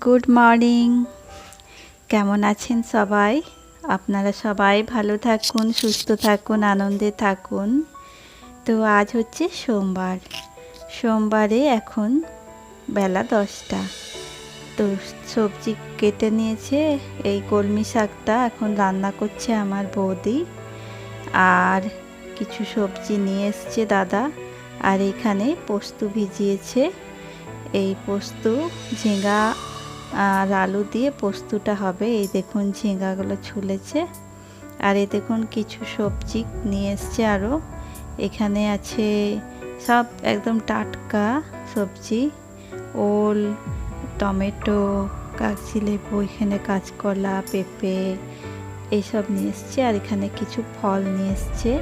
Good morning কেমন আছেন সবাই? আপনারা সবাই ভালো থাকুন, সুস্থ থাকুন, আনন্দে থাকুন। তো আজ হচ্ছে সোমবার। সোমবারে এখন বেলা দশটা। তো সবজি কেটে নিয়েছে, এই কলমি শাকটা এখন রান্না করছে আমার বৌদি। আর কিছু সবজি নিয়ে এসছে দাদা, আর এখানে পোস্ত ভিজিয়েছে। এই পোস্ত ঝিঙ্গা আর আলু দিয়ে পোস্তটা হবে। এই দেখুন ঝিঙ্গাগুলো ছুলেছে। আর এই দেখুন কিছু সবজি নিয়ে এসছে আরও এখানে আছে সব একদম টাটকা সবজি। ওল, টমেটো, কাগজি লেবু, এখানে কাঁচকলা, পেঁপে এইসব নিয়ে এসছে। আর এখানে কিছু ফল নিয়ে এসছে।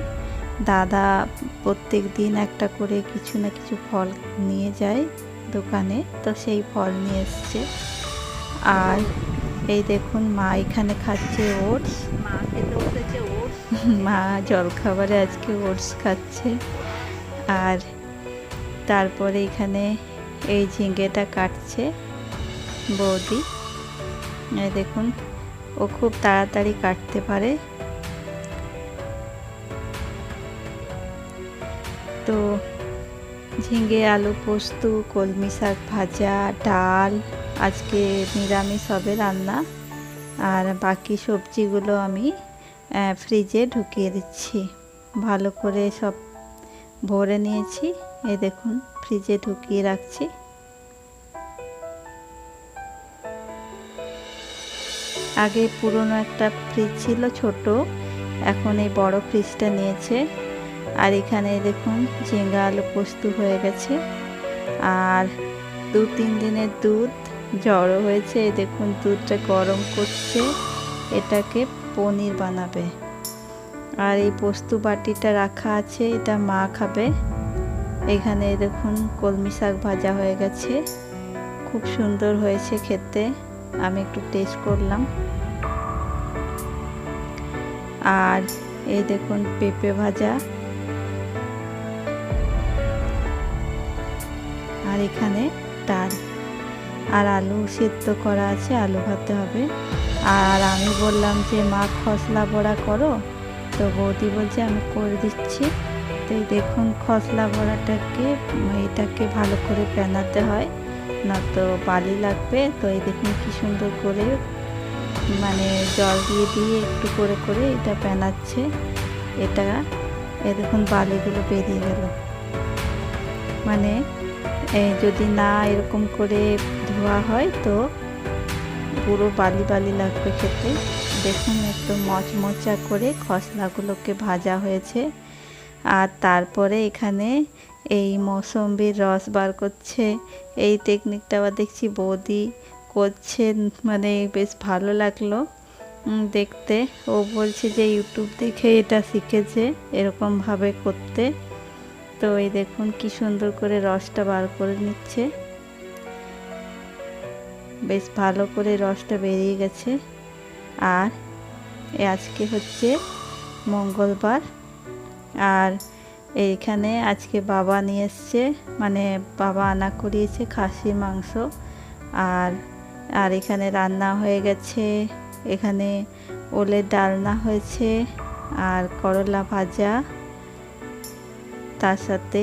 দাদা প্রত্যেক দিন একটা করে কিছু না কিছু ফল নিয়ে যায় দোকানে। তো সেই ফল নিয়ে এসছে। আর এই দেখুন মা এখানে খাচ্ছে ওটস। মা ওটস মা জলখাবারে আজকে ওটস খাচ্ছে। আর তারপরে এখানে এই ঝিঙ্গেটা কাটছে বৌদি। দেখুন, ও খুব তাড়াতাড়ি কাটতে পারে। তো ঝিঙ্গে আলু পোস্ত, কলমি শাক ভাজা, ডাল আজকে নিরামিষ হবে রান্না। আর বাকি সবজিগুলো আমি ফ্রিজে ঢুকিয়ে দিচ্ছি। ভালো করে সব ভরে নিয়েছি। এই দেখুন ফ্রিজে ঢুকিয়ে রাখছি। আগে পুরনো একটা ফ্রিজ ছিল ছোট, এখন এই বড় ফ্রিজটা নিয়েছে। আর এখানে দেখুন, ঝিঙ্গা আলু পোস্ত হয়ে গেছে। আর দু তিন দিনের দুধ জড়ো হয়েছে। দেখুন, দুধটা গরম করছে। এটাকে পনির বানাবে। আর এই পোস্ত বাটিটা রাখা আছে, এটা মা খাবে। এখানে দেখুন, কলমি শাক ভাজা হয়ে গেছে। খুব সুন্দর হয়েছে খেতে। আমি একটু টেস্ট করলাম। আর এই দেখুন, পেঁপে ভাজা। আর এখানে ডাল। আর আলু সেদ্ধ করা আছে, আলু ভাতে হবে। আর আমি বললাম যে, মা, খসলা বড়া করো? তো বৌদি বলছে, আমি করে দিচ্ছি। তো দেখুন খসলা বড়াটাকে, এটাকে ভালো করে পেনাতে হয়, না তো বালি লাগবে। তো এই দেখুন কি সুন্দর করে মানে জল দিয়ে দিয়ে একটু করে করে এটা পেনাচ্ছে এটা এ দেখুন বালিগুলো বেরিয়ে গেল। মানে যদি না এরকম করে ধোয়া হয়, তো পুরো বালি বালি লাগবে খেতে। দেখুন একটু মচমচা করে খসলাগুলোকে ভাজা হয়েছে। আর তারপরে এখানে এই মৌসম্বির রস বার করছে। এই টেকনিকটা আবার দেখছি বৌদি করছে মানে বেশ ভালো লাগল। দেখতে। ও বলছে যে ইউটিউব দেখে এটা শিখেছে এরকমভাবে করতে। তো এই দেখুন, কি সুন্দর করে রসটা বার করে নিচ্ছে। বেশ ভালো করে রসটা বেরিয়ে গেছে। আর আজকে হচ্ছে মঙ্গলবার। আর এইখানে আজকে বাবা নিয়ে এসছে মানে বাবা আনা করিয়েছে খাসির মাংস। আর আর এখানে রান্না হয়ে গেছে, এখানে ওলের ডালনা হয়েছে, আর করলা ভাজা। তার সাথে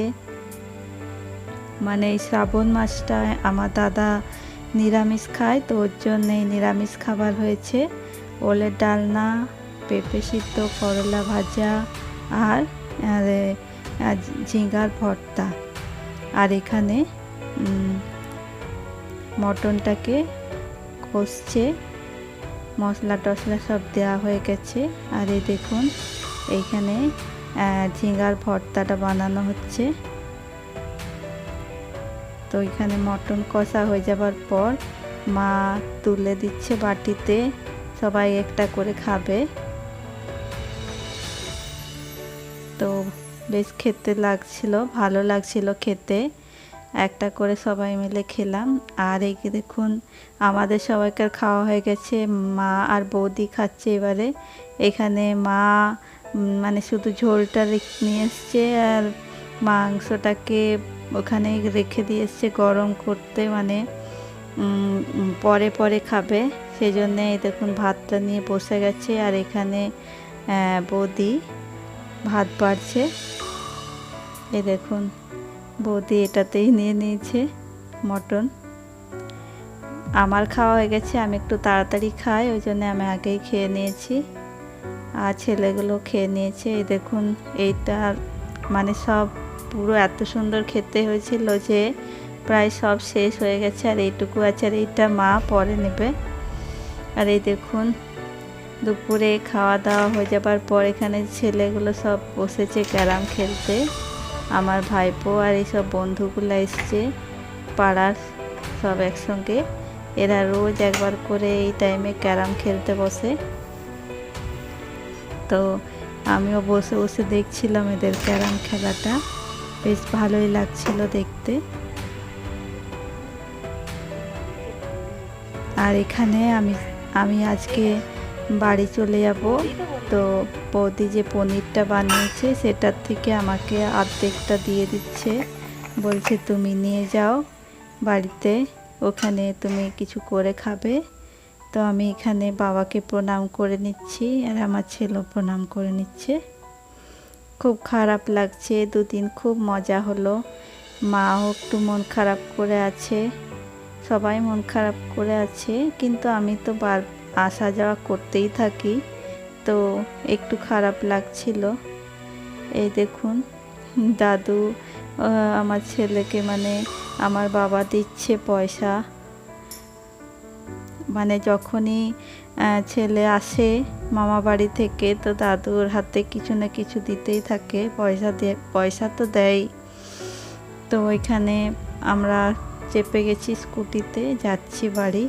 মানে এই শ্রাবণ মাসটায় আমার দাদা নিরামিষ খায়, তো ওর জন্য এই নিরামিষ খাবার হয়েছে। ওলের ডালনা, পেঁপে সিদ্ধ, করলা ভাজা আর ঝিঙ্গার ভর্তা। আর এখানে মটনটাকে কষছে, মশলা টশলা সব দেওয়া হয়ে গেছে। আর এই দেখুন, এইখানে ঝিঙ্গার ভর্তাটা বানানো হচ্ছে। তো এখানে মটন কষা হয়ে যাবার পর মা তুলে দিচ্ছে বাটিতে, সবাই একটা করে খাবে। তো বেশ খেতে লাগছিল, ভালো লাগছিল খেতে। একটা করে সবাই মিলে খেলাম। আর এই দেখুন, আমাদের সবাইকার খাওয়া হয়ে গেছে, মা আর বৌদি খাচ্ছে এবারে। এখানে মা মানে শুধু ঝোলটা নিয়ে এসছে আর মাংসটাকে ওখানে রেখে দিয়ে এসছে গরম করতে মানে পরে পরে খাবে। সেই জন্যে দেখুন ভাতটা নিয়ে বসে গেছে আর এখানে বৌদি ভাত বাড়ছে। এই দেখুন, বৌদি এটাতেই নিয়ে নিয়েছে মটন। আমার খাওয়া হয়ে গেছে, আমি একটু তাড়াতাড়ি খাই, ওই জন্য আমি আগেই খেয়ে নিয়েছি। আর ছেলেগুলো খেয়ে নিয়েছে, এই দেখুন, এইটা মানে সব পুরো এত সুন্দর খেতে হয়েছিল যে প্রায় সব শেষ হয়ে গেছে আর এইটুকু আছে আর এইটা মা পরে নেবে। আর এই দেখুন, দুপুরে খাওয়া দাওয়া হয়ে যাবার পর এখানে ছেলেগুলো সব বসেছে ক্যারাম খেলতে। আমার ভাইপো আর এইসব বন্ধুগুলো এসছে পাড়ার সব একসঙ্গে। এরা রোজ একবার করে এই টাইমে ক্যারাম খেলতে বসে। তো আমিও বসে বসে দেখছিলাম এদের ক্যারাম খেলাটা। বেশ ভালোই লাগছিল দেখতে। আর এখানে আমি আমি আজকে বাড়ি চলে যাব। তো বৌদি যে পনিরটা বানিয়েছে সেটার থেকে আমাকে অর্ধেকটা দিয়ে দিচ্ছে। বলছে, তুমি নিয়ে যাও বাড়িতে, ওখানে তুমি কিছু করে খাবে। তো আমি এখানে বাবাকে প্রণাম করে নিচ্ছি আর আমার ছেলেও প্রণাম করে নিচ্ছে। খুব খারাপ লাগছে, দুদিন খুব মজা হলো। মাও একটু মন খারাপ করে আছে, সবাই মন খারাপ করে আছে, কিন্তু আমি তো বার, আসা যাওয়া করতেই থাকি, তো একটু খারাপ লাগছিল। এই দেখুন, দাদু আমার ছেলেকে মানে আমার বাবা দিচ্ছে পয়সা। মানে যখনই ছেলে আসে মামা বাড়ি থেকে, তো দাদুর হাতে কিছু না কিছু দিতেই থাকে। পয়সা দিয়ে, পয়সা তো দেয় তো ওইখানে আমরা চেপে গেছি স্কুটিতে, যাচ্ছি বাড়ি।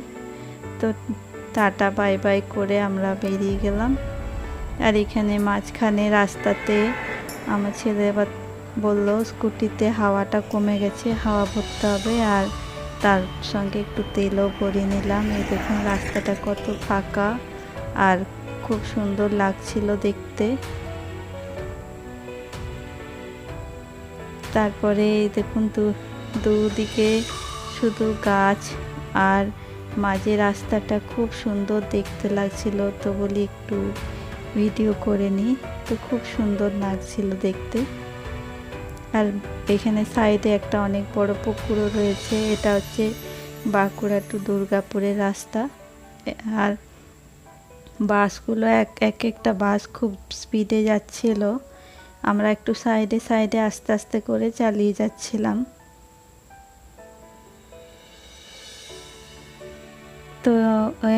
তো টাটা, বাই বাই করে আমরা বেরিয়ে গেলাম। আর এখানে মাঝখানে রাস্তাতে আমার ছেলে এবার বলল, স্কুটিতে হাওয়াটা কমে গেছে, হাওয়া ভরতে হবে। আর তার সঙ্গে একটু তেলও ভরে নিলাম। এই দেখুন, রাস্তাটা কত ফাঁকা আর খুব সুন্দর লাগছিল দেখতে। তারপরে এই দেখুন দুদিকে শুধু গাছ আর মাঝে রাস্তাটা খুব সুন্দর দেখতে লাগছিল। তো বলি একটু ভিডিও করে নিই। তো খুব সুন্দর লাগছিল দেখতে। আর এখানে সাইডে একটা অনেক বড় পুকুরও রয়েছে। এটা হচ্ছে বাঁকুড়া টু দুর্গাপুরের রাস্তা। আর বাসগুলো এক এক একটা বাস খুব স্পিডে যাচ্ছিল। আমরা একটু সাইডে সাইডে আস্তে আস্তে করে চালিয়ে যাচ্ছিলাম। তো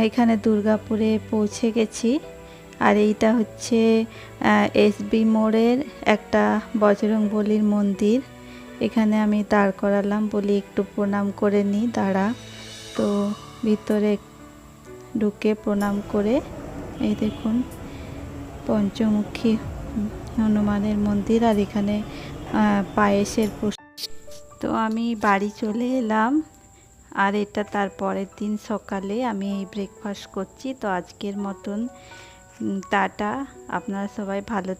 এখানে দুর্গাপুরে পৌঁছে গেছি। আর এইটা হচ্ছে এসবি মোড়ের একটা বজরং বলির মন্দির। এখানে আমি দাঁড় করালাম বলি একটু প্রণাম করে নিই দাঁড়া তো ভিতরে ঢুকে প্রণাম করে, এই দেখুন, পঞ্চমুখী হনুমানের মন্দির আর এখানে পায়েসের তো আমি বাড়ি চলে এলাম আর এটা তার পরের দিন সকালে আমি এই ব্রেকফাস্ট করছি। তো আজকের মতন টাটা। আপনারা সবাই ভালো